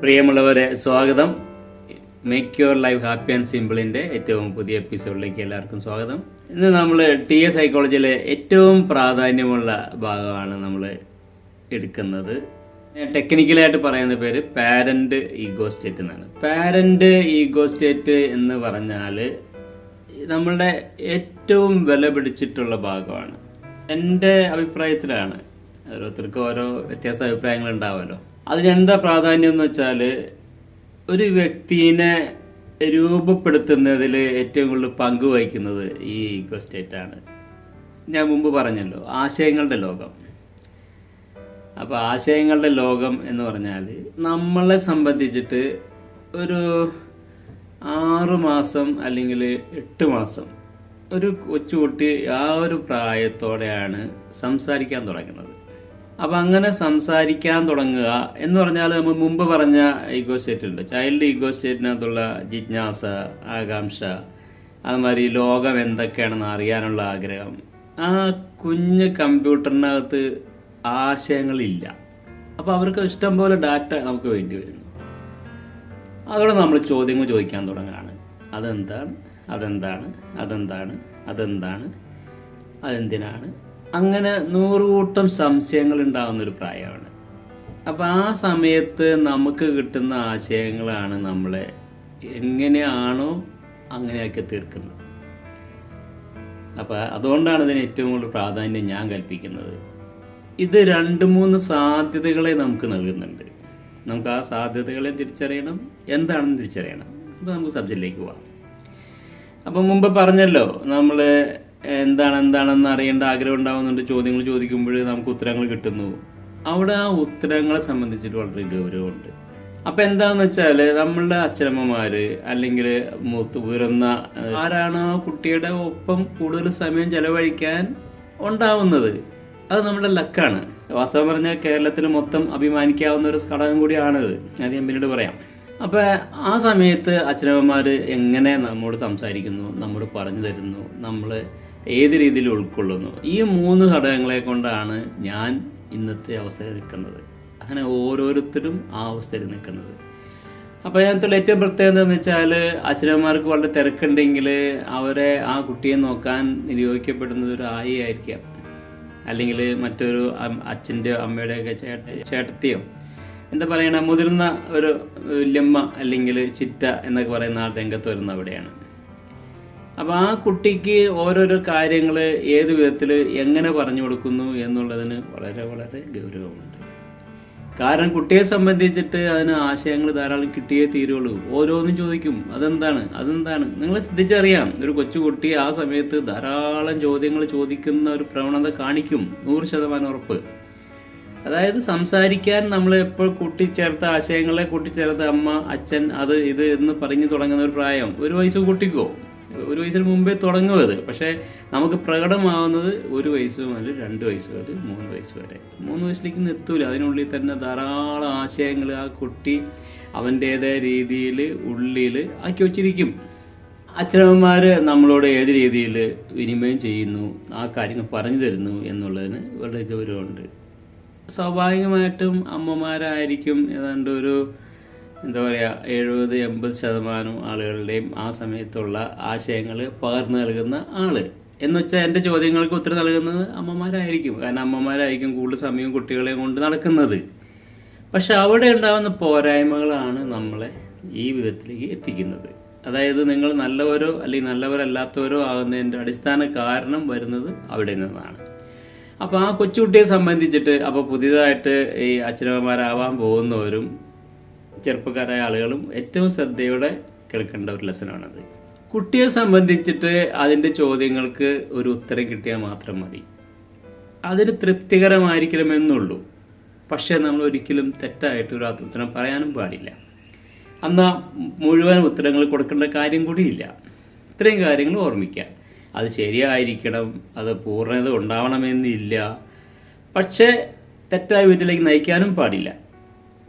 പ്രിയമുള്ളവരെ സ്വാഗതം. Make your life happy and സിമ്പിളിന്റെ ഏറ്റവും പുതിയ എപ്പിസോഡിലേക്ക് എല്ലാവർക്കും സ്വാഗതം. ഇന്ന് നമ്മൾ ടി എ സൈക്കോളജിയിലെ ഏറ്റവും പ്രാധാന്യമുള്ള ഭാഗമാണ് നമ്മൾ എടുക്കുന്നത്. ടെക്നിക്കലായിട്ട് പറയുന്ന പേര് പാരന്റ് ഈഗോ സ്റ്റേറ്റ് എന്നാണ്. പാരന്റ് ഈഗോ സ്റ്റേറ്റ് എന്ന് പറഞ്ഞാൽ നമ്മളുടെ ഏറ്റവും വില പിടിച്ചിട്ടുള്ള ഭാഗമാണ്. എന്റെ അഭിപ്രായത്തിലാണ്. ഓരോരുത്തർക്കും ഓരോ വ്യത്യസ്ത അഭിപ്രായങ്ങൾ ഉണ്ടാവുമല്ലോ. അതിനെന്താ പ്രാധാന്യം എന്ന് വെച്ചാൽ ഒരു വ്യക്തിനെ രൂപപ്പെടുത്തുന്നതിൽ ഏറ്റവും കൂടുതൽ പങ്ക് വഹിക്കുന്നത് ഈ ഈഗോ സ്റ്റേറ്റ് ആണ്. ഞാൻ മുമ്പ് പറഞ്ഞല്ലോ ആശയങ്ങളുടെ ലോകം. അപ്പോൾ ആശയങ്ങളുടെ ലോകം എന്ന് പറഞ്ഞാൽ നമ്മളെ സംബന്ധിച്ചിട്ട് ഒരു ആറ് മാസം അല്ലെങ്കിൽ എട്ട് മാസം ഒരു കൊച്ചുകുട്ടി ആ ഒരു പ്രായത്തോടെയാണ് സംസാരിക്കാൻ തുടങ്ങുന്നത്. അപ്പം അങ്ങനെ സംസാരിക്കാൻ തുടങ്ങുക എന്ന് പറഞ്ഞാൽ നമ്മൾ മുമ്പ് പറഞ്ഞ ഈഗോ സ്റ്റേറ്റ് ഉണ്ട്. ചൈൽഡ് ഈഗോ സ്റ്റേറ്റിനകത്തുള്ള ജിജ്ഞാസ ആകാംക്ഷ അതുമാതിരി ലോകം എന്തൊക്കെയാണെന്ന് അറിയാനുള്ള ആഗ്രഹം. ആ കുഞ്ഞ് കമ്പ്യൂട്ടറിനകത്ത് ആശയങ്ങളില്ല. അപ്പോൾ അവർക്ക് ഇഷ്ടം പോലെ ഡാറ്റ നമുക്ക് വേണ്ടി വരുന്നു. അതോടെ നമ്മൾ ചോദ്യങ്ങൾ ചോദിക്കാൻ തുടങ്ങുകയാണ്. അതെന്താണ്? അതെന്താണ്? അതെന്താണ്? അതെന്താണ്? അതെന്തിനാണ്? അങ്ങനെ നൂറുകൂട്ടം സംശയങ്ങൾ ഉണ്ടാകുന്ന ഒരു പ്രായമാണ്. അപ്പം ആ സമയത്ത് നമുക്ക് കിട്ടുന്ന ആശയങ്ങളാണ് നമ്മളെ എങ്ങനെയാണോ അങ്ങനെയൊക്കെ തീർക്കുന്നത്. അപ്പം അതുകൊണ്ടാണ് ഇതിന് ഏറ്റവും കൂടുതൽ പ്രാധാന്യം ഞാൻ കൽപ്പിക്കുന്നത്. ഇത് രണ്ട് മൂന്ന് സാധ്യതകളെ നമുക്ക് നൽകുന്നുണ്ട്. നമുക്ക് ആ സാധ്യതകളെ തിരിച്ചറിയണം എന്താണെന്ന് തിരിച്ചറിയണം. അപ്പോൾ നമുക്ക് സബ്ജക്റ്റിലേക്ക് പോവാം. അപ്പം മുമ്പ് പറഞ്ഞല്ലോ നമ്മൾ എന്താണ് എന്താണെന്ന് അറിയേണ്ട ആഗ്രഹം ഉണ്ടാവുന്നുണ്ട്. ചോദ്യങ്ങൾ ചോദിക്കുമ്പോൾ നമുക്ക് ഉത്തരങ്ങൾ കിട്ടുന്നു. അവിടെ ആ ഉത്തരങ്ങളെ സംബന്ധിച്ചിട്ട് വളരെ ഗൗരവമുണ്ട്. അപ്പം എന്താണെന്ന് വെച്ചാൽ നമ്മളുടെ അച്ഛനമ്മമാര് അല്ലെങ്കിൽ മൂത്ത് ഉയർന്ന ആരാണ് കുട്ടിയുടെ ഒപ്പം കൂടുതൽ സമയം ചെലവഴിക്കാൻ ഉണ്ടാവുന്നത്? അത് നമ്മുടെ ലക്കാണ്. വാസ്തവം പറഞ്ഞാൽ കേരളത്തിൽ മൊത്തം അഭിമാനിക്കാവുന്ന ഒരു ഘടകം കൂടിയാണത്. അത് ഞാൻ പിന്നീട് പറയാം. അപ്പോൾ ആ സമയത്ത് അച്ഛനമ്മമാർ എങ്ങനെ നമ്മോട് സംസാരിക്കുന്നു നമ്മോട് പറഞ്ഞു തരുന്നു നമ്മൾ ഏത് രീതിയിൽ ഉൾക്കൊള്ളുന്നു? ഈ മൂന്ന് ഘടകങ്ങളെ കൊണ്ടാണ് ഞാൻ ഇന്നത്തെ അവസ്ഥയിൽ നിൽക്കുന്നത്. അങ്ങനെ ഓരോരുത്തരും ആ അവസ്ഥയിൽ നിൽക്കുന്നത്. അപ്പോൾ അതിനകത്തുള്ള ഏറ്റവും പ്രത്യേകത എന്ന് വെച്ചാൽ അച്ഛനമ്മമാർക്ക് വളരെ തിരക്കുണ്ടെങ്കിൽ അവരെ ആ കുട്ടിയെ നോക്കാൻ നിയോഗിക്കപ്പെടുന്നത് ഒരു ആയി ആയിരിക്കാം. അല്ലെങ്കിൽ മറ്റൊരു അച്ഛന്റെ അമ്മയുടെയൊക്കെ ചേട്ട ചേട്ടത്തിയോ? എന്താ പറയണ? മുതിർന്ന ഒരു വല്യമ്മ അല്ലെങ്കിൽ ചിറ്റ എന്നൊക്കെ പറയുന്ന ആ രംഗത്ത് വരുന്ന അവിടെയാണ്. അപ്പോൾ ആ കുട്ടിക്ക് ഓരോരോ കാര്യങ്ങൾ ഏത് വിധത്തിൽ എങ്ങനെ പറഞ്ഞു കൊടുക്കുന്നു എന്നുള്ളതിന് വളരെ വളരെ ഗൗരവമുണ്ട്. കാരണം കുട്ടിയെ സംബന്ധിച്ചിട്ട് അതിന് ആശയങ്ങൾ ധാരാളം കിട്ടിയേ തീരുള്ളൂ. ഓരോന്നും ചോദിക്കും അതെന്താണ്? അതെന്താണ്? നിങ്ങൾ ശ്രദ്ധിച്ചറിയാം. ഒരു കൊച്ചുകുട്ടി ആ സമയത്ത് ധാരാളം ചോദ്യങ്ങൾ ചോദിക്കുന്ന ഒരു പ്രവണത കാണിക്കും. നൂറ് ശതമാനം ഉറപ്പ്. അതായത് സംസാരിക്കാൻ നമ്മൾ എപ്പോൾ കൂട്ടിച്ചേർത്ത ആശയങ്ങളെ കൂട്ടിച്ചേർത്ത അമ്മ അച്ഛൻ അത് ഇത് എന്ന് പറഞ്ഞു തുടങ്ങുന്ന ഒരു പ്രായം. ഒരു വയസ്സ് കൂട്ടിക്കോ? ഒരു വയസ്സിന് മുമ്പേ തുടങ്ങുമത് പക്ഷേ നമുക്ക് പ്രകടമാവുന്നത് ഒരു വയസ്സ് മുതൽ രണ്ട് വയസ്സ് വരെ മൂന്ന് വയസ്സ് വരെ. മൂന്ന് വയസ്സിലേക്ക് എത്തൂല. അതിനുള്ളിൽ തന്നെ ധാരാളം ആശയങ്ങൾ ആ കുട്ടി അവന്റേതായ രീതിയിൽ ഉള്ളിൽ ആക്കി വച്ചിരിക്കും. അച്ഛനമ്മമാർ നമ്മളോട് ഏത് രീതിയിൽ വിനിമയം ചെയ്യുന്നു ആ കാര്യങ്ങൾ പറഞ്ഞു തരുന്നു എന്നുള്ളതിന് ഇവരുടെ ഗൗരവമുണ്ട്. സ്വാഭാവികമായിട്ടും അമ്മമാരായിരിക്കും ഏതാണ്ട് ഒരു എന്താ പറയുക എഴുപത് എൺപത് ശതമാനം ആളുകളുടെയും ആ സമയത്തുള്ള ആശയങ്ങൾ പകർന്നു നൽകുന്ന ആൾ എന്ന് വെച്ചാൽ എന്റെ ചോദ്യങ്ങൾക്ക് ഉത്തരം നൽകുന്നത് അമ്മമാരായിരിക്കും. കാരണം അമ്മമാരായിരിക്കും കൂടുതൽ സമയം കുട്ടികളെ കൊണ്ട് നടക്കുന്നത്. പക്ഷെ അവിടെ ഉണ്ടാകുന്ന പോരായ്മകളാണ് നമ്മളെ ഈ വിധത്തിലേക്ക് എത്തിക്കുന്നത്. അതായത് നിങ്ങൾ നല്ലവരോ അല്ലെങ്കിൽ നല്ലവരല്ലാത്തവരോ ആകുന്നതിന്റെ അടിസ്ഥാന കാരണം വരുന്നത് അവിടെ നിന്നാണ്. അപ്പോൾ ആ കൊച്ചുകുട്ടിയെ സംബന്ധിച്ചിട്ട് അപ്പോൾ പുതിയതായിട്ട് ഈ അച്ഛനമ്മമാരാവാൻ പോകുന്നവരും ചെറുപ്പക്കാരായ ആളുകളും ഏറ്റവും ശ്രദ്ധയോടെ കേൾക്കേണ്ട ഒരു ലെസനാണത് കുട്ടിയെ സംബന്ധിച്ചിട്ട് അതിന്റെ ചോദ്യങ്ങൾക്ക് ഒരു ഉത്തരം കിട്ടിയാൽ മാത്രം മതി. അതിന് തൃപ്തികരമായിരിക്കണമെന്നുള്ളൂ. പക്ഷേ നമ്മൾ ഒരിക്കലും തെറ്റായിട്ട് ഒരു ഉത്തരം പറയാനും പാടില്ല. എന്നാൽ മുഴുവൻ ഉത്തരങ്ങൾ കൊടുക്കേണ്ട കാര്യം കൂടിയില്ല. ഇത്രയും കാര്യങ്ങൾ ഓർമ്മിക്കുക. അത് ശരിയായിരിക്കണം അത് പൂർണത ഉണ്ടാവണമെന്നില്ല. പക്ഷേ തെറ്റായ വിധത്തിലേക്ക് നയിക്കാനും പാടില്ല.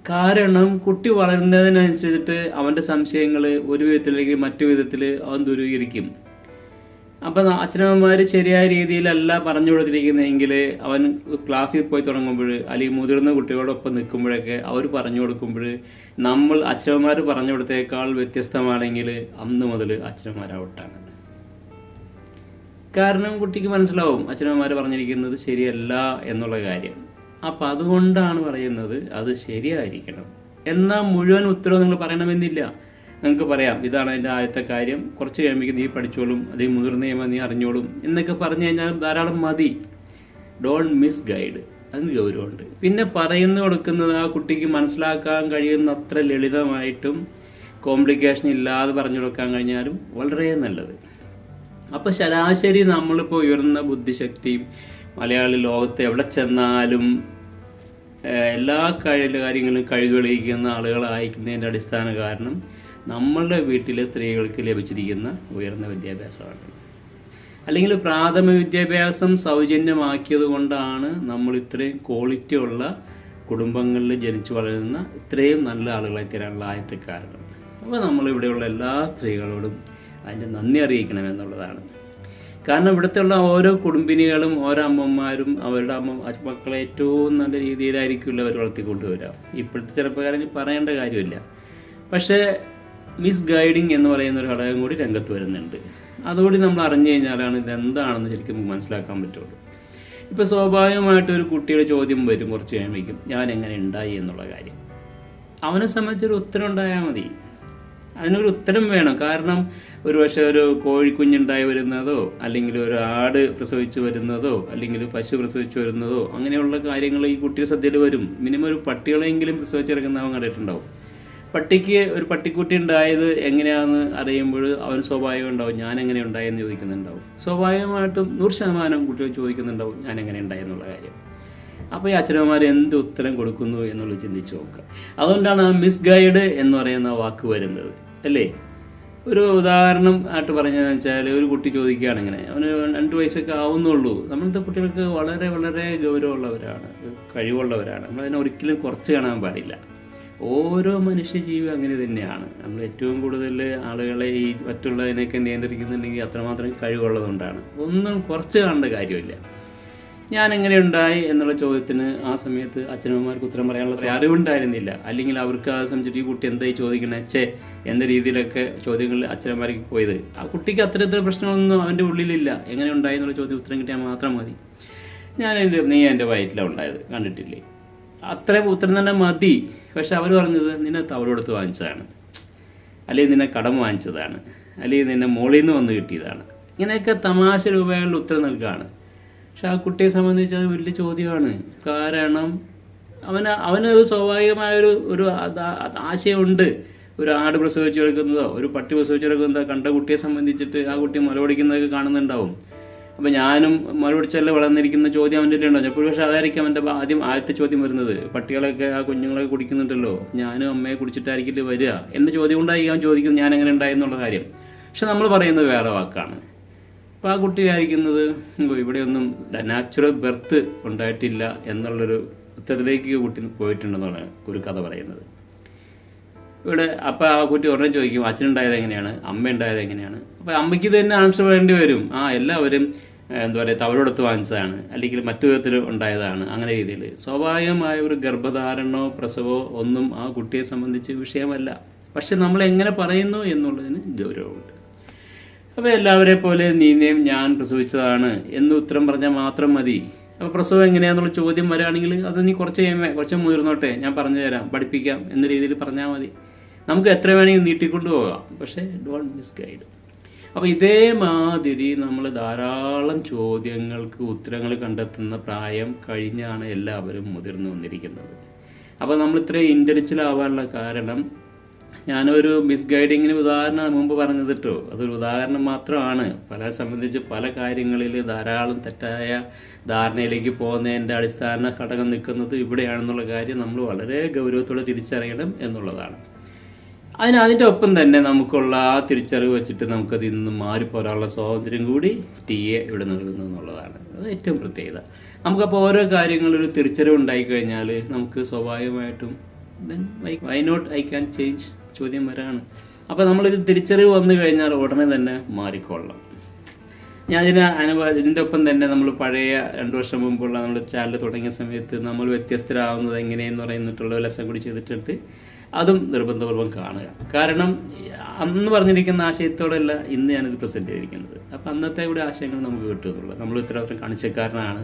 കാരണം കുട്ടി വളരുന്നതിനനുസരിച്ചിട്ട് അവന്റെ സംശയങ്ങൾ ഒരു വിധത്തിലേക്ക് മറ്റു വിധത്തിൽ അവൻ ദൂരീകരിക്കും. അപ്പം അച്ഛനമ്മമാർ ശരിയായ രീതിയിലല്ല പറഞ്ഞു കൊടുത്തിരിക്കുന്നതെങ്കിൽ അവൻ ക്ലാസ്സിൽ പോയി തുടങ്ങുമ്പോൾ അല്ലെങ്കിൽ മുതിർന്ന കുട്ടികളോടൊപ്പം നിൽക്കുമ്പോഴൊക്കെ അവർ പറഞ്ഞു കൊടുക്കുമ്പോൾ നമ്മൾ അച്ഛനമ്മമാർ പറഞ്ഞു കൊടുത്തേക്കാൾ വ്യത്യസ്തമാണെങ്കിൽ അന്ന് മുതൽ അച്ഛനമ്മമാർ കാരണം കുട്ടിക്ക് മനസ്സിലാവും അച്ഛനമ്മമാർ പറഞ്ഞിരിക്കുന്നത് ശരിയല്ല എന്നുള്ള കാര്യം. അപ്പം അതുകൊണ്ടാണ് പറയുന്നത് അത് ശരിയായിരിക്കണം. എന്നാൽ മുഴുവൻ ഉത്തരവ് നിങ്ങൾ പറയണമെന്നില്ല. നിങ്ങൾക്ക് പറയാം ഇതാണ് അതിന്റെ ആദ്യത്തെ കാര്യം. കുറച്ച് കഴിയുമ്പോൾ നീ പഠിച്ചോളും അതേ മുതിർന്ന നിയമം നീ അറിഞ്ഞോളും എന്നൊക്കെ പറഞ്ഞു കഴിഞ്ഞാൽ ധാരാളം മതി. ഡോണ്ട് മിസ് ഗൈഡ് അതിന് ഗൗരവമുണ്ട്. പിന്നെ പറയുന്നു കൊടുക്കുന്നത് ആ കുട്ടിക്ക് മനസ്സിലാക്കാൻ കഴിയുന്ന അത്ര ലളിതമായിട്ടും കോംപ്ലിക്കേഷൻ ഇല്ലാതെ പറഞ്ഞു കൊടുക്കാൻ കഴിഞ്ഞാലും വളരെ നല്ലത്. അപ്പോൾ ശരാശരി നമ്മളിപ്പോൾ ഉയർന്ന ബുദ്ധിശക്തിയും മലയാളി ലോകത്ത് എവിടെ ചെന്നാലും എല്ലാ കാര്യങ്ങളും കഴിവുകളിക്കുന്ന ആളുകളായിരിക്കുന്നതിന്റെ അടിസ്ഥാന കാരണം നമ്മളുടെ വീട്ടിലെ സ്ത്രീകൾക്ക് ലഭിച്ചിരിക്കുന്ന ഉയർന്ന വിദ്യാഭ്യാസമാണ്. അല്ലെങ്കിൽ പ്രാഥമിക വിദ്യാഭ്യാസം സൗജന്യമാക്കിയത് കൊണ്ടാണ് നമ്മൾ ഇത്രയും ക്വാളിറ്റി ഉള്ള കുടുംബങ്ങളിൽ ജനിച്ചു വളരുന്ന ഇത്രയും നല്ല ആളുകളെ തരാനുള്ള ആദ്യത്തെ കാരണം. അപ്പോൾ നമ്മളിവിടെയുള്ള എല്ലാ സ്ത്രീകളോടും അതിന്റെ നന്ദി അറിയിക്കണം എന്നുള്ളതാണ്. കാരണം ഇവിടുത്തെ ഉള്ള ഓരോ കുടുംബിനികളും ഓരോ അമ്മമാരും അവരുടെ അമ്മ മക്കളെ ഏറ്റവും നല്ല രീതിയിലായിരിക്കുമല്ലോ അവർ വളർത്തിക്കൊണ്ടുവരാം ഇപ്പോഴത്തെ ചെറുപ്പക്കാരൻ പറയേണ്ട കാര്യമില്ല. പക്ഷേ മിസ് ഗൈഡിങ് എന്ന് പറയുന്ന ഒരു ഘടകം കൂടി രംഗത്ത് വരുന്നുണ്ട്. അതുകൂടി നമ്മൾ അറിഞ്ഞു കഴിഞ്ഞാലാണ് ഇതെന്താണെന്ന് ശരിക്കും മനസ്സിലാക്കാൻ പറ്റുള്ളൂ. ഇപ്പോൾ സ്വാഭാവികമായിട്ട് ഒരു കുട്ടിയുടെ ചോദ്യം വരും കുറച്ച് കഴിയുമ്പോഴേക്കും ഞാൻ എങ്ങനെ ഉണ്ടായി? എന്നുള്ള കാര്യം. അവനെ സംബന്ധിച്ചൊരു ഉത്തരം ഉണ്ടായാൽ മതി. അതിനൊരു ഉത്തരം വേണം. കാരണം ഒരു പക്ഷേ ഒരു കോഴിക്കുഞ്ഞുണ്ടായി വരുന്നതോ അല്ലെങ്കിൽ ഒരു ആട് പ്രസവിച്ചു വരുന്നതോ അല്ലെങ്കിൽ പശു പ്രസവിച്ചു വരുന്നതോ അങ്ങനെയുള്ള കാര്യങ്ങൾ ഈ കുട്ടിയുടെ ശ്രദ്ധയിൽ വരും. മിനിമം ഒരു പട്ടികളെങ്കിലും പ്രസവിച്ചിറക്കുന്ന അവൻ കണ്ടിട്ടുണ്ടാവും. പട്ടിക്ക് ഒരു പട്ടിക്കുട്ടി ഉണ്ടായത് എങ്ങനെയാണെന്ന് അറിയുമ്പോൾ അവൻ സ്വാഭാവികം ഉണ്ടാവും ഞാൻ എങ്ങനെ ഉണ്ടായെന്ന് ചോദിക്കുന്നുണ്ടാവും. സ്വാഭാവികമായിട്ടും നൂറ് ശതമാനം കുട്ടികൾ ചോദിക്കുന്നുണ്ടാവും ഞാൻ എങ്ങനെ ഉണ്ടായെന്നുള്ള കാര്യം. അപ്പോൾ ഈ അച്ഛനമ്മമാർ എന്ത് ഉത്തരം കൊടുക്കുന്നു എന്നുള്ളത് ചിന്തിച്ചു നോക്കുക. അതുകൊണ്ടാണ് മിസ് ഗൈഡ് എന്ന് പറയുന്ന വാക്ക് വരുന്നത്. അല്ലേ? ഒരു ഉദാഹരണം ആയിട്ട് പറഞ്ഞതെന്ന് വെച്ചാൽ ഒരു കുട്ടി ചോദിക്കുകയാണ് ഇങ്ങനെ അവന് രണ്ട് വയസ്സൊക്കെ ആവുന്നുള്ളൂ. നമ്മളത്തെ കുട്ടികൾക്ക് വളരെ വളരെ ഗൗരവമുള്ളവരാണ് കഴിവുള്ളവരാണ്. നമ്മളതിനെ ഒരിക്കലും കുറച്ച് കാണാൻ പാടില്ല. ഓരോ മനുഷ്യ മനുഷ്യജീവി അങ്ങനെ തന്നെയാണ്. നമ്മൾ ഏറ്റവും കൂടുതൽ ആളുകളെ ഈ മറ്റുള്ളതിനെയൊക്കെ നിയന്ത്രിക്കുന്നുണ്ടെങ്കിൽ അത്രമാത്രം കഴിവുള്ളതുകൊണ്ടാണ്. ഒന്നും കുറച്ച് കാണേണ്ട കാര്യമില്ല. ഞാൻ എങ്ങനെ ഉണ്ടായി എന്നുള്ള ചോദ്യത്തിന് ആ സമയത്ത് അച്ഛനമ്മമാർക്ക് ഉത്തരം പറയാനുള്ള അറിവുണ്ടായിരുന്നില്ല. അല്ലെങ്കിൽ അവർക്ക് ആ സമയത്ത് ഈ കുട്ടി എന്തായി ചോദിക്കണേ? ചേ എന്ന രീതിയിലൊക്കെ ചോദ്യങ്ങളിൽ അച്ഛനമ്മമാർക്ക് പോയത്. ആ കുട്ടിക്ക് അത്തരത്തിലുള്ള പ്രശ്നങ്ങളൊന്നും അവന്റെ ഉള്ളിലില്ല. എങ്ങനെ ഉണ്ടായി എന്നുള്ള ചോദ്യം ഉത്തരം കിട്ടിയാൽ മാത്രം മതി. ഞാൻ എന്റെ നീ എന്റെ വയറ്റിലാണ് ഉണ്ടായത്? കണ്ടിട്ടില്ലേ? അത്രയും ഉത്തരം തന്നെ മതി. പക്ഷെ അവർ പറഞ്ഞത് നിന്നെ തവറെടുത്ത് വാങ്ങിച്ചതാണ്. അല്ലെങ്കിൽ നിന്നെ കടം വാങ്ങിച്ചതാണ്. അല്ലെങ്കിൽ നിന്നെ മോളിൽ നിന്ന് വന്ന് കിട്ടിയതാണ്. ഇങ്ങനെയൊക്കെ തമാശ രൂപങ്ങളിൽ ഉത്തരം നൽകുകയാണ് പക്ഷെ ആ കുട്ടിയെ സംബന്ധിച്ച് അത് വലിയ ചോദ്യമാണ്. കാരണം അവന് അവന് ഒരു സ്വാഭാവികമായൊരു ഒരു ആശയമുണ്ട്. ഒരു ആട് പ്രസവിച്ചെടുക്കുന്നതോ ഒരു പട്ടി പ്രസവിച്ചെടുക്കുന്നതോ കണ്ട കുട്ടിയെ സംബന്ധിച്ചിട്ട് ആ കുട്ടി മുലപൊടിക്കുന്നതൊക്കെ കാണുന്നുണ്ടാവും. അപ്പം ഞാനും മറുപടിച്ചല്ല വളർന്നിരിക്കുന്ന ചോദ്യം അവന്റെ ഉണ്ടാവും ചിലപ്പോൾ പക്ഷേ അതായിരിക്കും അവന്റെ ആദ്യം ആദ്യത്തെ ചോദ്യം വരുന്നത്. പട്ടികളൊക്കെ ആ കുഞ്ഞുങ്ങളൊക്കെ കുടിക്കുന്നുണ്ടല്ലോ. ഞാനും അമ്മയെ കുടിച്ചിട്ടായിരിക്കില്ല വരിക? എന്ന ചോദ്യം കൊണ്ടായിരിക്കും അവൻ ചോദിക്കുന്നത് ഞാൻ എങ്ങനെ ഉണ്ടായി? എന്നുള്ള കാര്യം. പക്ഷെ നമ്മൾ പറയുന്നത് വേറെ വാക്കാണ്. അപ്പോൾ ആ കുട്ടി വിചാരിക്കുന്നത് "ഓ, ഇവിടെയൊന്നും നാച്ചുറൽ ബർത്ത് ഉണ്ടായിട്ടില്ല എന്നുള്ളൊരു ഉത്തരത്തിലേക്ക് കുട്ടി പോയിട്ടുണ്ടെന്നാണ് ഒരു കഥ പറയുന്നത്. ഇവിടെ അപ്പം ആ കുട്ടി ഉടനെ ചോദിക്കും അച്ഛനുണ്ടായത് എങ്ങനെയാണ്? അമ്മ ഉണ്ടായത് എങ്ങനെയാണ്? അപ്പോൾ അമ്മയ്ക്ക് തന്നെ ആൻസർ വേണ്ടി വരും. ആ എല്ലാവരും എന്താ പറയുക തവരോടത്ത് വാങ്ങിച്ചതാണ് അല്ലെങ്കിൽ മറ്റു വിധത്തിൽ ഉണ്ടായതാണ് അങ്ങനെ രീതിയിൽ. സ്വാഭാവികമായ ഒരു ഗർഭധാരണോ പ്രസവോ ഒന്നും ആ കുട്ടിയെ സംബന്ധിച്ച് വിഷയമല്ല. പക്ഷെ നമ്മൾ എങ്ങനെ പറയുന്നു എന്നുള്ളതിന് ഗൗരവമുണ്ട്. അപ്പോൾ എല്ലാവരെ പോലെ നീനെയും ഞാൻ പ്രസവിച്ചതാണ് എന്ന് ഉത്തരം പറഞ്ഞാൽ മാത്രം മതി. അപ്പോൾ പ്രസവം എങ്ങനെയാണെന്നുള്ള ചോദ്യം വരികയാണെങ്കിൽ അത് നീ കുറച്ച് കഴിയുമ്പോൾ കുറച്ച് മുതിർന്നോട്ടെ ഞാൻ പറഞ്ഞു തരാം പഠിപ്പിക്കാം എന്ന രീതിയിൽ പറഞ്ഞാൽ മതി. നമുക്ക് എത്ര വേണമെങ്കിൽ നീട്ടിക്കൊണ്ടു പോകാം പക്ഷേ ഡോണ്ട് മിസ് ഗൈഡ് അപ്പോൾ ഇതേമാതിരി നമ്മൾ ധാരാളം ചോദ്യങ്ങൾക്ക് ഉത്തരങ്ങൾ കണ്ടെത്തുന്ന പ്രായം കഴിഞ്ഞാണ് എല്ലാവരും മുതിർന്നു വന്നിരിക്കുന്നത്. അപ്പോൾ നമ്മൾ ഇത്രയും ഇന്റലിജൽ ആവാനുള്ള കാരണം ഞാനൊരു മിസ് ഗൈഡിങ്ങിന് ഉദാഹരണം മുമ്പ് പറഞ്ഞത് കേട്ടോ അതൊരു ഉദാഹരണം മാത്രമാണ്. പല സംബന്ധിച്ച് പല കാര്യങ്ങളിൽ ധാരാളം തെറ്റായ ധാരണയിലേക്ക് പോകുന്നതിന്റെ അടിസ്ഥാന ഘടകം നിൽക്കുന്നത് ഇവിടെയാണെന്നുള്ള കാര്യം നമ്മൾ വളരെ ഗൗരവത്തോടെ തിരിച്ചറിയണം എന്നുള്ളതാണ്. അതിന് അതിന്റെ ഒപ്പം തന്നെ നമുക്കുള്ള ആ തിരിച്ചറിവ് വെച്ചിട്ട് നമുക്കതിൽ നിന്ന് മാറിപ്പോരാനുള്ള സ്വാതന്ത്ര്യം കൂടി ടി എ ഇവിടെ നൽകുന്നു എന്നുള്ളതാണ്. അത് ഏറ്റവും പ്രത്യേകത. നമുക്കപ്പോൾ ഓരോ കാര്യങ്ങളൊരു തിരിച്ചറിവ് ഉണ്ടായിക്കഴിഞ്ഞാൽ നമുക്ക് സ്വാഭാവികമായിട്ടും then why not I can change ചോദ്യം വരാണ്. അപ്പോൾ നമ്മളിത് തിരിച്ചറിവ് വന്നു കഴിഞ്ഞാൽ ഉടനെ തന്നെ മാറിക്കൊള്ളാം. ഞാൻ ഇതിന് അനുഭവ ഇതിന്റെ ഒപ്പം തന്നെ നമ്മൾ പഴയ രണ്ട് വർഷം മുമ്പുള്ള നമ്മൾ ചാനൽ തുടങ്ങിയ സമയത്ത് നമ്മൾ വ്യത്യസ്തരാകുന്നത് എങ്ങനെയെന്ന് പറയുന്നിട്ടുള്ള ലെസൺ കൂടി ചെയ്തിട്ടുണ്ട്. അതും നിർബന്ധപൂർവം കാണുക. കാരണം അന്ന് പറഞ്ഞിരിക്കുന്ന ആശയത്തോടെയല്ല ഇന്ന് ഞാനിത് പ്രസന്റ് ചെയ്തിരിക്കുന്നത്. അപ്പം അന്നത്തെ കൂടി ആശയങ്ങൾ നമുക്ക് കിട്ടുന്നുള്ളൂ നമ്മൾ ഇത്രമാത്രം കാണിച്ചക്കാരനാണ്.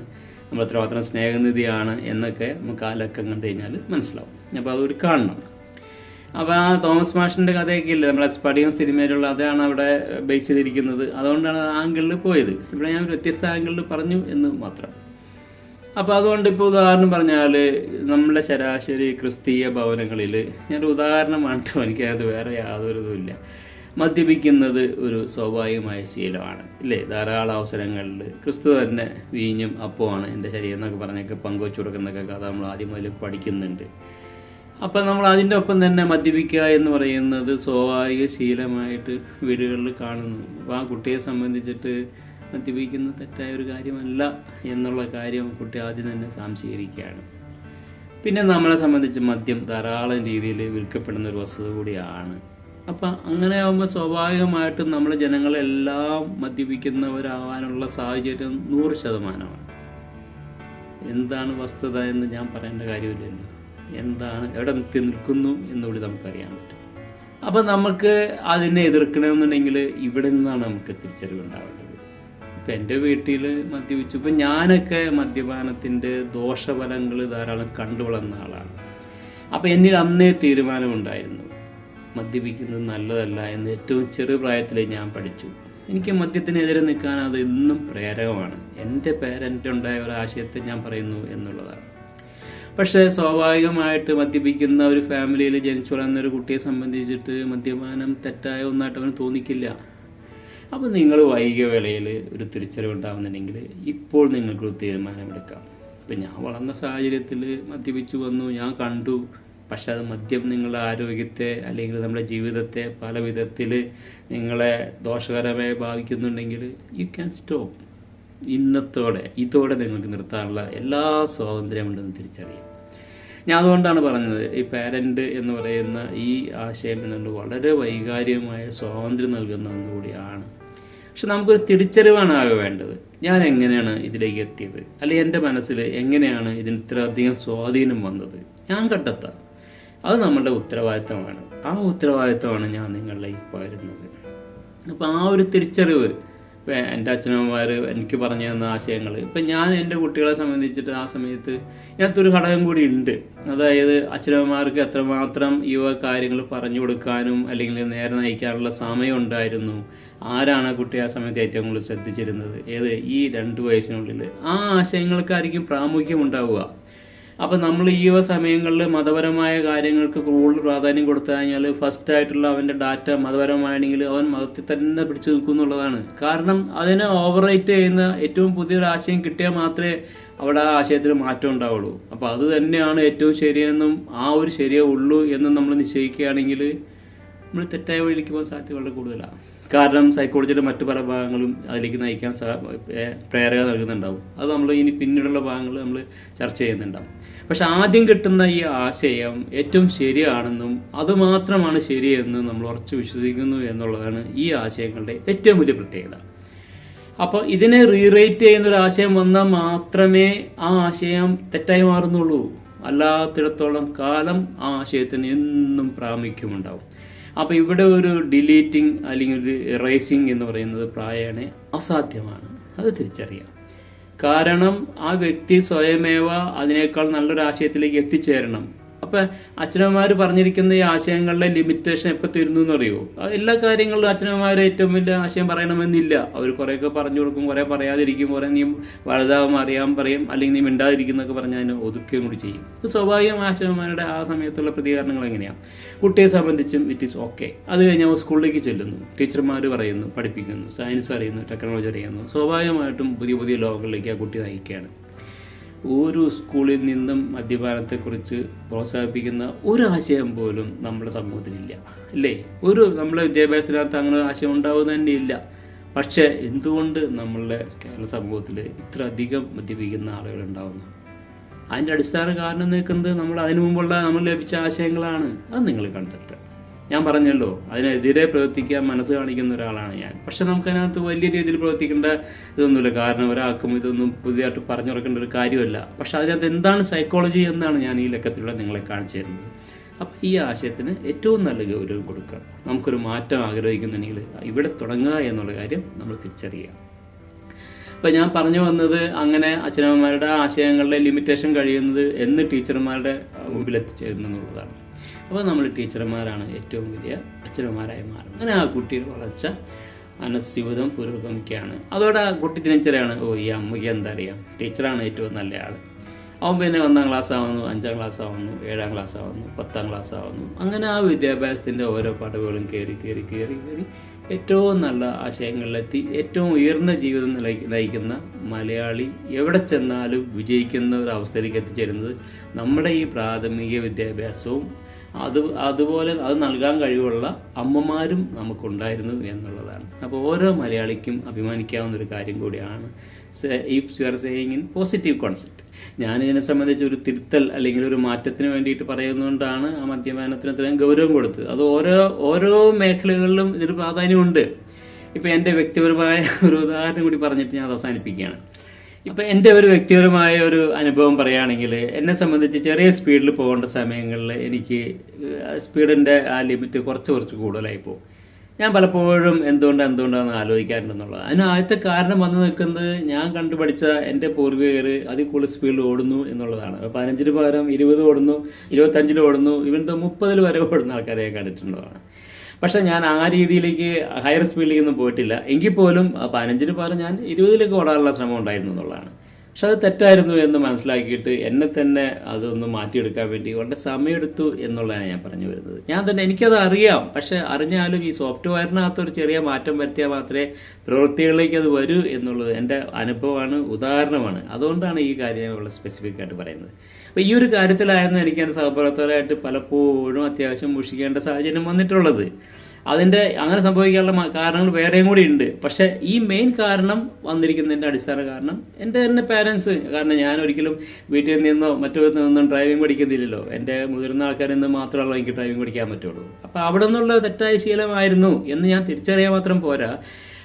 നമ്മൾ ഇത്രമാത്രം സ്നേഹനിധിയാണ് എന്നൊക്കെ നമുക്ക് ആ ലക്കം കണ്ടു കഴിഞ്ഞാൽ മനസ്സിലാവും. അപ്പോൾ അതുകൂടി കാണണം. അപ്പോൾ ആ തോമസ് മാഷിന്റെ കഥയൊക്കെ ഇല്ലേ നമ്മളെ സ്പടികം സിനിമയിലുള്ള അതാണ് അവിടെ ബേസ് ചെയ്തിരിക്കുന്നത്. അതുകൊണ്ടാണ് ആ ആംഗിളിൽ പോയത്. ഇവിടെ ഞാൻ വ്യത്യസ്ത ആംഗിളിൽ പറഞ്ഞു എന്ന് മാത്രം. അപ്പോൾ അതുകൊണ്ട് ഇപ്പോൾ ഉദാഹരണം പറഞ്ഞാൽ നമ്മുടെ ശരാശരി ക്രിസ്തീയ ഭവനങ്ങളിൽ ഞാനൊരു ഉദാഹരണമാണ് ട്ടോ. എനിക്കത് വേറെ യാതൊരു ഇതുമില്ല മദ്യപിക്കുന്നത് ഒരു സ്വാഭാവികമായ ശീലമാണ്. ഇല്ലേ? ധാരാളം അവസരങ്ങളിൽ ക്രിസ്തു തന്നെ വീഞ്ഞും അപ്പമാണ് എന്റെ ശരീരം എന്നൊക്കെ പറഞ്ഞൊക്കെ പങ്കുവച്ചു കൊടുക്കുന്നൊക്കെ കഥ നമ്മൾ ആദ്യം മുതൽ പഠിക്കുന്നുണ്ട്. അപ്പം നമ്മൾ അതിന്റെ ഒപ്പം തന്നെ മദ്യപിക്കുക എന്ന് പറയുന്നത് സ്വാഭാവിക ശീലമായിട്ട് വീടുകളിൽ കാണുന്നു. അപ്പോൾ ആ കുട്ടിയെ സംബന്ധിച്ചിട്ട് മദ്യപിക്കുന്നത് തെറ്റായ ഒരു കാര്യമല്ല എന്നുള്ള കാര്യം കുട്ടി ആദ്യം തന്നെ സംശീകരിക്കുകയാണ് പിന്നെ നമ്മളെ സംബന്ധിച്ച് മദ്യം ധാരാളം രീതിയിൽ വിൽക്കപ്പെടുന്ന ഒരു വസ്തുത കൂടിയാണ്. അപ്പം അങ്ങനെ ആകുമ്പോൾ സ്വാഭാവികമായിട്ടും നമ്മൾ ജനങ്ങളെല്ലാം മദ്യപിക്കുന്നവരാവാനുള്ള സാഹചര്യം നൂറ് ശതമാനമാണ്. എന്താണ് വസ്തുത എന്ന് ഞാൻ പറയേണ്ട കാര്യമില്ലല്ലോ. എന്താണ് എവിടെ എത്തി നിൽക്കുന്നു എന്നുകൂടി നമുക്കറിയാൻ പറ്റും. അപ്പം നമുക്ക് അതിനെ എതിർക്കണമെന്നുണ്ടെങ്കിൽ ഇവിടെ നിന്നാണ് നമുക്ക് തിരിച്ചറിവ് ഉണ്ടാവേണ്ടത്. ഇപ്പം എന്റെ വീട്ടിൽ മദ്യപിച്ചു. ഇപ്പം ഞാനൊക്കെ മദ്യപാനത്തിന്റെ ദോഷഫലങ്ങൾ ധാരാളം കണ്ടു വളർന്ന ആളാണ്. അപ്പം എന്നിൽ അന്നേ തീരുമാനമുണ്ടായിരുന്നു. മദ്യപിക്കുന്നത് നല്ലതല്ല എന്ന് ഏറ്റവും ചെറു പ്രായത്തിൽ ഞാൻ പഠിച്ചു. എനിക്ക് മദ്യത്തിനെതിരെ നിൽക്കാൻ അത് ഇന്നും പ്രേരകമാണ്. എന്റെ പേരന്റ് ഉണ്ടായ ഒരു ആശയത്തെ ഞാൻ പറയുന്നു എന്നുള്ളതാണ്. പക്ഷേ സ്വാഭാവികമായിട്ട് മദ്യപിക്കുന്ന ഒരു ഫാമിലിയിൽ ജനിച്ചു വളർന്ന ഒരു കുട്ടിയെ സംബന്ധിച്ചിട്ട് മദ്യപാനം തെറ്റായ ഒന്നായിട്ട് അവന് തോന്നിക്കില്ല. അപ്പോൾ നിങ്ങൾ വൈകിയ വേളയിൽ ഒരു തിരിച്ചറിവ് തിരിച്ചറിവുണ്ടാകുന്നുണ്ടെങ്കിൽ ഇപ്പോൾ നിങ്ങൾക്കൊരു തീരുമാനമെടുക്കാം. ഇപ്പം ഞാൻ വളർന്ന സാഹചര്യത്തിൽ മദ്യപിച്ചു വന്നു ഞാൻ കണ്ടു. പക്ഷെ അത് മദ്യം നിങ്ങളുടെ ആരോഗ്യത്തെ അല്ലെങ്കിൽ നമ്മുടെ ജീവിതത്തെ പല വിധത്തിൽ നിങ്ങളെ ദോഷകരമായി ബാധിക്കുന്നുണ്ടെങ്കിൽ യു ക്യാൻ സ്റ്റോപ്പ് ഇന്നത്തോടെ ഇതോടെ നിങ്ങൾക്ക് നിർത്താനുള്ള എല്ലാ സ്വാതന്ത്ര്യമുണ്ടെന്ന് തിരിച്ചറിയാം. ഞാൻ അതുകൊണ്ടാണ് പറഞ്ഞത് ഈ പാരന്റ് എന്ന് പറയുന്ന ഈ ആശയം എന്നുള്ളത് വളരെ വൈകാരികമായ സ്വാതന്ത്ര്യം നൽകുന്ന ഒന്നുകൂടിയാണ് പക്ഷെ നമുക്കൊരു തിരിച്ചറിവാണ് ആകെ വേണ്ടത്. ഞാൻ എങ്ങനെയാണ് ഇതിലേക്ക് എത്തിയത്? അല്ലെങ്കിൽ എന്റെ മനസ്സിൽ എങ്ങനെയാണ് ഇതിന് ഇത്രയധികം സ്വാധീനം വന്നത്? ഞാൻ കണ്ടെത്താം. അത് നമ്മളുടെ ഉത്തരവാദിത്തമാണ്. ആ ഉത്തരവാദിത്തമാണ് ഞാൻ നിങ്ങളിലേക്ക് പകരുന്നത്. അപ്പോൾ ആ ഒരു തിരിച്ചറിവ് എന്റെ അച്ഛനമ്മമാർ എനിക്ക് പറഞ്ഞു തന്ന ആശയങ്ങൾ ഇപ്പം ഞാൻ എന്റെ കുട്ടികളെ സംബന്ധിച്ചിട്ട് ആ സമയത്ത് ഇതിനകത്തൊരു ഘടകം കൂടി ഉണ്ട്. അതായത് അച്ഛനമ്മമാർക്ക് എത്രമാത്രം യുവ കാര്യങ്ങൾ പറഞ്ഞു കൊടുക്കാനും അല്ലെങ്കിൽ നേരെ നയിക്കാനുള്ള സമയം ഉണ്ടായിരുന്നു. ആരാണ് കുട്ടി ആ സമയത്ത് ഏറ്റവും കൂടുതൽ ശ്രദ്ധിച്ചിരുന്നത്? ഏത്? ഈ രണ്ട് വയസ്സിനുള്ളിൽ ആ ആശയങ്ങൾക്കായിരിക്കും പ്രാമുഖ്യം ഉണ്ടാവുക. അപ്പം നമ്മൾ ഈ സമയങ്ങളിൽ മതപരമായ കാര്യങ്ങൾക്ക് കൂടുതൽ പ്രാധാന്യം കൊടുത്തു കഴിഞ്ഞാൽ ഫസ്റ്റ് ആയിട്ടുള്ള അവന്റെ ഡാറ്റ മതപരമാണെങ്കിൽ അവൻ മതത്തിൽ തന്നെ പിടിച്ചു നിൽക്കും എന്നുള്ളതാണ്. കാരണം അതിനെ ഓവറേറ്റ് ചെയ്യുന്ന ഏറ്റവും പുതിയൊരു ആശയം കിട്ടിയാൽ മാത്രമേ അവിടെ ആ ആശയത്തിൽ മാറ്റം ഉണ്ടാവുള്ളൂ. അപ്പോൾ അത് തന്നെയാണ് ഏറ്റവും ശരിയെന്നും ആ ഒരു ശരിയേ ഉള്ളൂ എന്നും നമ്മൾ നിശ്ചയിക്കുകയാണെങ്കിൽ നമ്മൾ തെറ്റായ വഴിയിലേക്ക് പോകാൻ സാധ്യത വളരെ കൂടുതലാണ് കാരണം സൈക്കോളജിയുടെ മറ്റു പല ഭാഗങ്ങളും അതിലേക്ക് നയിക്കാൻ ഏ- നൽകുന്നുണ്ടാവും. അത് നമ്മൾ ഇനി പിന്നീടുള്ള ഭാഗങ്ങൾ നമ്മൾ ചർച്ച ചെയ്യുന്നുണ്ടാവും. പക്ഷെ ആദ്യം കിട്ടുന്ന ഈ ആശയം ഏറ്റവും ശരിയാണെന്നും അതുമാത്രമാണ് ശരിയെന്നും നമ്മൾ ഉറച്ചു വിശ്വസിക്കുന്നു എന്നുള്ളതാണ് ഈ ആശയങ്ങളുടെ ഏറ്റവും വലിയ പ്രത്യേകത. അപ്പോൾ ഇതിനെ റീറേറ്റ് ചെയ്യുന്ന ഒരു ആശയം വന്നാൽ മാത്രമേ ആ ആശയം തെറ്റായി മാറുന്നുള്ളൂ. അല്ലാത്തിടത്തോളം കാലം ആ ആശയത്തിന് എന്നും പ്രാമുഖ്യമുണ്ടാവും. അപ്പോൾ ഇവിടെ ഒരു ഡിലീറ്റിംഗ് അല്ലെങ്കിൽ ഒരു എറേസിങ് എന്ന് പറയുന്നത് പ്രായണ അസാധ്യമാണ്. അത് തിരിച്ചറിയാം. കാരണം ആ വ്യക്തി സ്വയമേവ അതിനേക്കാൾ നല്ലൊരു ആശയത്തിലേക്ക് എത്തിച്ചേരണം. അപ്പൊ അച്ഛനമ്മമാർ പറഞ്ഞിരിക്കുന്ന ഈ ആശയങ്ങളുടെ ലിമിറ്റേഷൻ എപ്പോൾ തീരുന്നു എന്നറിയോ? എല്ലാ കാര്യങ്ങളിലും അച്ഛനമ്മമാർ ഏറ്റവും വലിയ ആശയം പറയണമെന്നില്ല. അവർ കുറേയൊക്കെ പറഞ്ഞു കൊടുക്കും കുറേ പറയാതിരിക്കും കുറേ നീ വലുതാവും അറിയാൻ പറയും അല്ലെങ്കിൽ നീ മിണ്ടാതിരിക്കുന്നൊക്കെ പറഞ്ഞ് അതിനെ ഒതുക്കുകയും കൂടി ചെയ്യും. ഇത് സ്വാഭാവികമായ അച്ഛനമ്മമാരുടെ ആ സമയത്തുള്ള പ്രതികരണങ്ങൾ എങ്ങനെയാണ് കുട്ടിയെ സംബന്ധിച്ചും ഇറ്റ് ഈസ് ഓക്കെ അത് കഴിഞ്ഞ് അവർ സ്കൂളിലേക്ക് ചെല്ലുന്നു. ടീച്ചർമാർ പറയുന്നു പഠിപ്പിക്കുന്നു സയൻസ് അറിയുന്നു ടെക്നോളജി അറിയുന്നു. സ്വാഭാവികമായിട്ടും പുതിയ പുതിയ ലോകങ്ങളിലേക്ക് ആ കുട്ടി നയിക്കുകയാണ്. ഒരു സ്കൂളിൽ നിന്നും മദ്യപാനത്തെക്കുറിച്ച് പ്രോത്സാഹിപ്പിക്കുന്ന ഒരു ആശയം പോലും നമ്മുടെ സമൂഹത്തിലില്ല അല്ലേ? ഒരു നമ്മുടെ വിദ്യാഭ്യാസത്തിനകത്ത് അങ്ങനെ ആശയം ഉണ്ടാവുക ഇല്ല പക്ഷേ എന്തുകൊണ്ട് നമ്മളുടെ കേരള സമൂഹത്തിൽ ഇത്ര അധികം മദ്യപിക്കുന്ന ആളുകൾ ഉണ്ടാവുന്നു? അതിന്റെ അടിസ്ഥാന കാരണം നിൽക്കുന്നത് നമ്മൾ അതിനു മുമ്പുള്ള നമ്മൾ ലഭിച്ച ആശയങ്ങളാണ്. അത് നിങ്ങൾ കണ്ടെത്തുക. ഞാൻ പറഞ്ഞല്ലോ അതിനെതിരെ പ്രവർത്തിക്കാൻ മനസ്സ് കാണിക്കുന്ന ഒരാളാണ് ഞാൻ. പക്ഷെ നമുക്കതിനകത്ത് വലിയ രീതിയിൽ പ്രവർത്തിക്കേണ്ട ഇതൊന്നുമില്ല. കാരണം ഒരാൾക്കും ഇതൊന്നും പുതിയതായിട്ട് പറഞ്ഞു കൊടുക്കേണ്ട ഒരു കാര്യമല്ല. പക്ഷെ അതിനകത്ത് എന്താണ് സൈക്കോളജി എന്നാണ് ഞാൻ ഈ ലക്കത്തിലൂടെ നിങ്ങളെ കാണിച്ചു തരുന്നത്. അപ്പം ഈ ആശയത്തിന് ഏറ്റവും നല്ല ഗൗരവം കൊടുക്കുക നമുക്കൊരു മാറ്റം ആഗ്രഹിക്കുന്നുണ്ടെങ്കിൽ ഇവിടെ തുടങ്ങുക എന്നുള്ള കാര്യം നമ്മൾ തിരിച്ചറിയുക. അപ്പോൾ ഞാൻ പറഞ്ഞു വന്നത് അങ്ങനെ അച്ഛനമ്മമാരുടെ ആശയങ്ങളുടെ ലിമിറ്റേഷൻ കഴിയുന്നത് എന്ന് ടീച്ചർമാരുടെ മുമ്പിൽ എത്തിച്ചേരുന്നു എന്നുള്ളതാണ്. അപ്പോൾ നമ്മൾ ടീച്ചർമാരാണ് ഏറ്റവും വലിയ അച്ഛനമാരായി മാറുന്നത്. അങ്ങനെ ആ കുട്ടിയുടെ വളർച്ച മനസ്യൂതം പുരോഗമിക്കുകയാണ്. അതോടെ ആ കുട്ടി തിരിച്ചറിയാണ് ഓ ഈ അമ്മയ്ക്ക് എന്താ അറിയാം? ടീച്ചറാണ് ഏറ്റവും നല്ല ആൾ അവൻ പിന്നെ ഒന്നാം ക്ലാസ് ആവുന്നു അഞ്ചാം ക്ലാസ് ആവുന്നു ഏഴാം ക്ലാസ് ആവുന്നു പത്താം ക്ലാസ് ആവുന്നു. അങ്ങനെ ആ വിദ്യാഭ്യാസത്തിന്റെ ഓരോ പടവുകളും കയറി കയറി കയറി കയറി ഏറ്റവും നല്ല ആശയങ്ങളിലെത്തി. ഏറ്റവും ഉയർന്ന ജീവിതം നയിക്കുന്ന മലയാളി എവിടെ ചെന്നാലും വിജയിക്കുന്ന ഒരു അവസ്ഥയിലേക്ക് എത്തിച്ചേരുന്നത് നമ്മുടെ ഈ പ്രാഥമിക വിദ്യാഭ്യാസവും അത് അതുപോലെ അത് നൽകാൻ കഴിവുള്ള അമ്മമാരും നമുക്കുണ്ടായിരുന്നു എന്നുള്ളതാണ്. അപ്പോൾ ഓരോ മലയാളിക്കും അഭിമാനിക്കാവുന്ന ഒരു കാര്യം കൂടിയാണ് if you are saying in positive concept. ഞാൻ ഇതിനെ സംബന്ധിച്ച് ഒരു തിരുത്തൽ അല്ലെങ്കിൽ ഒരു മാറ്റത്തിന് വേണ്ടിയിട്ട് പറയുന്നതുകൊണ്ടാണ് ആ മദ്യപാനത്തിന് ഇത്രയും ഗൗരവം കൊടുത്തത്. അത് ഓരോ ഓരോ മേഖലകളിലും ഇതിന് പ്രാധാന്യമുണ്ട്. ഇപ്പം എന്റെ വ്യക്തിപരമായ ഒരു ഉദാഹരണം കൂടി പറഞ്ഞിട്ട് ഞാൻ അവസാനിപ്പിക്കുകയാണ്. ഇപ്പം എന്റെ ഒരു വ്യക്തിപരമായ ഒരു അനുഭവം പറയുകയാണെങ്കിൽ എന്നെ സംബന്ധിച്ച് ചെറിയ സ്പീഡിൽ പോകേണ്ട സമയങ്ങളിൽ എനിക്ക് സ്പീഡിന്റെ ആ ലിമിറ്റ് കുറച്ച് കുറച്ച് കൂടുതലായി പോകും. ഞാൻ പലപ്പോഴും എന്തുകൊണ്ട് എന്തുകൊണ്ടാണ് ആലോചിക്കാറുണ്ടെന്നുള്ളത്. അതിന് ആദ്യത്തെ കാരണം വന്നു നിൽക്കുന്നത് ഞാൻ കണ്ടുപഠിച്ച എന്റെ പൂർവികർ അതിൽ കൂടുതൽ സ്പീഡിൽ ഓടുന്നു എന്നുള്ളതാണ്. പതിനഞ്ചിന് പകരം ഇരുപത് ഓടുന്നു ഇരുപത്തഞ്ചിൽ ഓടുന്നു ഇവൻ മുപ്പതിൽ വരെ ഓടുന്ന ആൾക്കാരെ കണ്ടിട്ടുള്ളതാണ്. പക്ഷേ ഞാൻ ആ രീതിയിലേക്ക് ഹയർ സ്പീഡിലേക്കൊന്നും പോയിട്ടില്ല. എങ്കിൽ പോലും പതിനഞ്ചിന് പകരം ഞാൻ ഇരുപതിലേക്ക് ഓടാനുള്ള ശ്രമം ഉണ്ടായിരുന്നു എന്നുള്ളതാണ്. പക്ഷെ അത് തെറ്റായിരുന്നു എന്ന് മനസ്സിലാക്കിയിട്ട് എന്നെ തന്നെ അതൊന്ന് മാറ്റിയെടുക്കാൻ വേണ്ടി വളരെ സമയമെടുത്തു എന്നുള്ളതാണ് ഞാൻ പറഞ്ഞു വരുന്നത്. ഞാൻ തന്നെ എനിക്കത് അറിയാം. പക്ഷെ അറിഞ്ഞാലും ഈ സോഫ്റ്റ്വെയറിനകത്ത് ഒരു ചെറിയ മാറ്റം വരുത്തിയാൽ മാത്രമേ പ്രവൃത്തികളിലേക്ക് അത് വരൂ എന്നുള്ളത് എന്റെ അനുഭവമാണ് ഉദാഹരണമാണ്. അതുകൊണ്ടാണ് ഈ കാര്യം ഞാൻ വളരെ സ്പെസിഫിക് ആയിട്ട് പറയുന്നത്. അപ്പോൾ ഈ ഒരു കാര്യത്തിലായിരുന്നു എനിക്ക് എന്റെ സഹപ്രവർത്തകരായിട്ട് പലപ്പോഴും അത്യാവശ്യം മുഷിക്കേണ്ട സാഹചര്യം വന്നിട്ടുള്ളത്. അതിന്റെ അങ്ങനെ സംഭവിക്കാനുള്ള കാരണങ്ങൾ വേറെയും കൂടി ഉണ്ട്. പക്ഷേ ഈ മെയിൻ കാരണം വന്നിരിക്കുന്നതിന്റെ അടിസ്ഥാന കാരണം എന്റെ തന്നെ പാരൻസ് കാരണം ഞാൻ ഒരിക്കലും വീട്ടിൽ നിന്നോ മറ്റു നിന്നും ഡ്രൈവിംഗ് പഠിക്കുന്നില്ലല്ലോ. എന്റെ മുതിർന്ന ആൾക്കാരിൽ നിന്ന് മാത്രമല്ലോ എനിക്ക് ഡ്രൈവിംഗ് പഠിക്കാൻ പറ്റുള്ളൂ. അപ്പോൾ അവിടെ നിന്നുള്ള തെറ്റായ ശീലമായിരുന്നു എന്ന് ഞാൻ തിരിച്ചറിയാൻ മാത്രം പോരാ.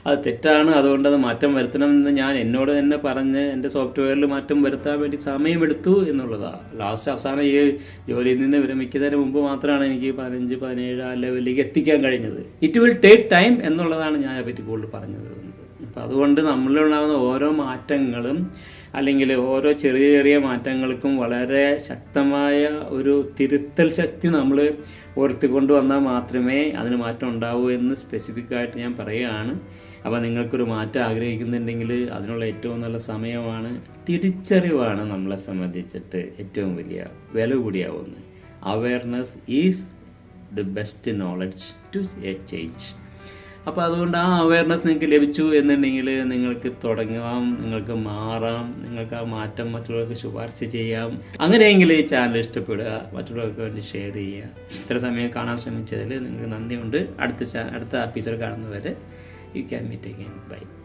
അത് തെറ്റാണ് അതുകൊണ്ട് അത് മാറ്റം വരുത്തണം എന്ന് ഞാൻ എന്നോട് തന്നെ പറഞ്ഞ് എന്റെ സോഫ്റ്റ്വെയറിൽ മാറ്റം വരുത്താൻ വേണ്ടി സമയമെടുത്തു എന്നുള്ളതാണ് ലാസ്റ്റ് അവസാനം ഈ ജോലിയിൽ നിന്ന് വിരമിക്കുന്നതിന് മുമ്പ് മാത്രമാണ് എനിക്ക് പതിനഞ്ച് പതിനേഴ് ആ ലെവലിലേക്ക് എത്തിക്കാൻ കഴിഞ്ഞത്. ഇറ്റ് വിൽ ടേക്ക് ടൈം എന്നുള്ളതാണ് ഞാൻ അതിനെപ്പറ്റി കൂടുതൽ പറഞ്ഞത്. അപ്പം അതുകൊണ്ട് നമ്മളിലുണ്ടാകുന്ന ഓരോ മാറ്റങ്ങളും അല്ലെങ്കിൽ ഓരോ ചെറിയ ചെറിയ മാറ്റങ്ങൾക്കും വളരെ ശക്തമായ ഒരു തിരുത്തൽ ശക്തി നമ്മൾ ഉയർത്തിക്കൊണ്ട് കൊണ്ടുവന്നാൽ മാത്രമേ അതിന് മാറ്റം ഉണ്ടാവൂ എന്ന് സ്പെസിഫിക് ആയിട്ട് ഞാൻ പറയുകയാണ്. അപ്പോൾ നിങ്ങൾക്കൊരു മാറ്റം ആഗ്രഹിക്കുന്നുണ്ടെങ്കിൽ അതിനുള്ള ഏറ്റവും നല്ല സമയമാണ് തിരിച്ചറിവാണ് നമ്മളെ സംബന്ധിച്ചിട്ട് ഏറ്റവും വലിയ വില കൂടിയാവുന്നത് awareness is the best knowledge to a change അപ്പോൾ അതുകൊണ്ട് ആ അവയർനെസ് നിങ്ങൾക്ക് ലഭിച്ചു എന്നുണ്ടെങ്കിൽ നിങ്ങൾക്ക് തുടങ്ങാം നിങ്ങൾക്ക് മാറാം നിങ്ങൾക്ക് ആ മാറ്റം മറ്റുള്ളവർക്ക് ശുപാർശ ചെയ്യാം. അങ്ങനെയെങ്കിൽ ഈ ചാനൽ ഇഷ്ടപ്പെടുക മറ്റുള്ളവർക്ക് വേണ്ടി ഷെയർ ചെയ്യുക. ഇത്ര സമയം കാണാൻ ശ്രമിച്ചതിൽ നിങ്ങൾക്ക് നന്ദിയുണ്ട്. അടുത്ത അടുത്ത എപ്പിസോഡ് കാണുന്നവരെ you can meet again bye